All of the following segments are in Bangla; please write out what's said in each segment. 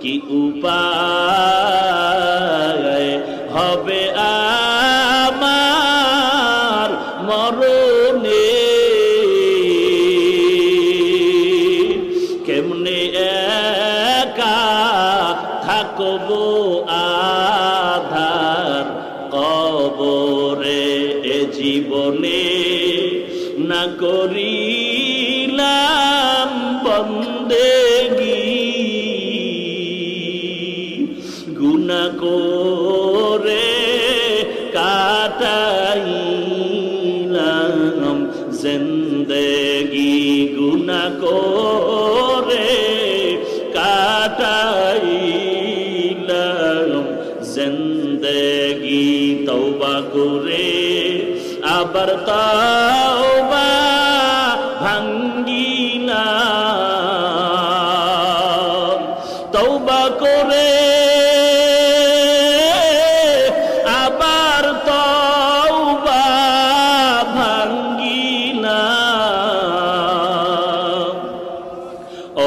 কি উপায়? হবে আমার মরণে। কেমনে একা থাকব আধার কবরে? এ জীবনে না করিলাম বন্দেগি গুনা করে কাটাইলাম জিন্দেগি। গুনা করে কাটাইলাম জিন্দেগি। তওবা করে আবার তওবা ভাঙ্গিলাম। তওবা করে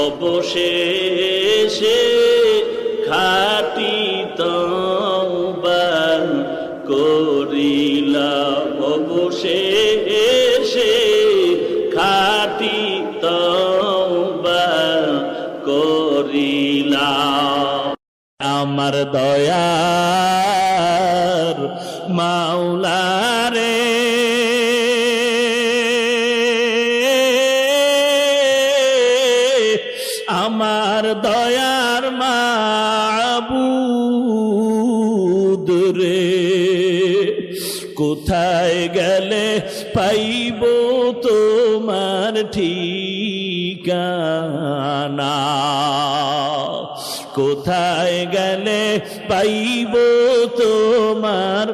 অবশেষে খাটি তওবা করিলাম। অবশেষে খাটি তওবা করিলাম। আমার দয়ার মাওলারে আমার দয়ার মাবুদ রে কোথায় গেলে পাইব তোমার ঠিকানা? কোথায় গেলে পাইব তোমার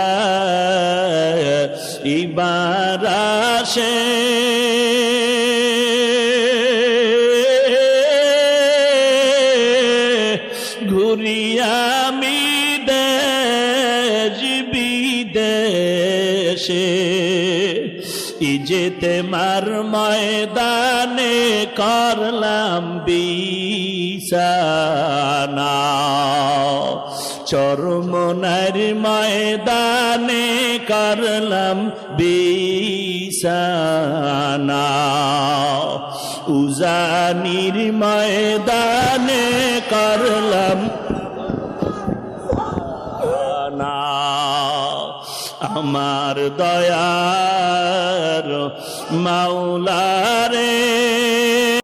পাইবার আসে। ঘুরিয়া আমি দেশ। বিদেশে ইজেতে মার ময়দানে করলাম বিছানা? চরমনার ময়দানে করলাম বিছানা। উজানির ময়দানে করলাম আমার দয়ার মাওলারে।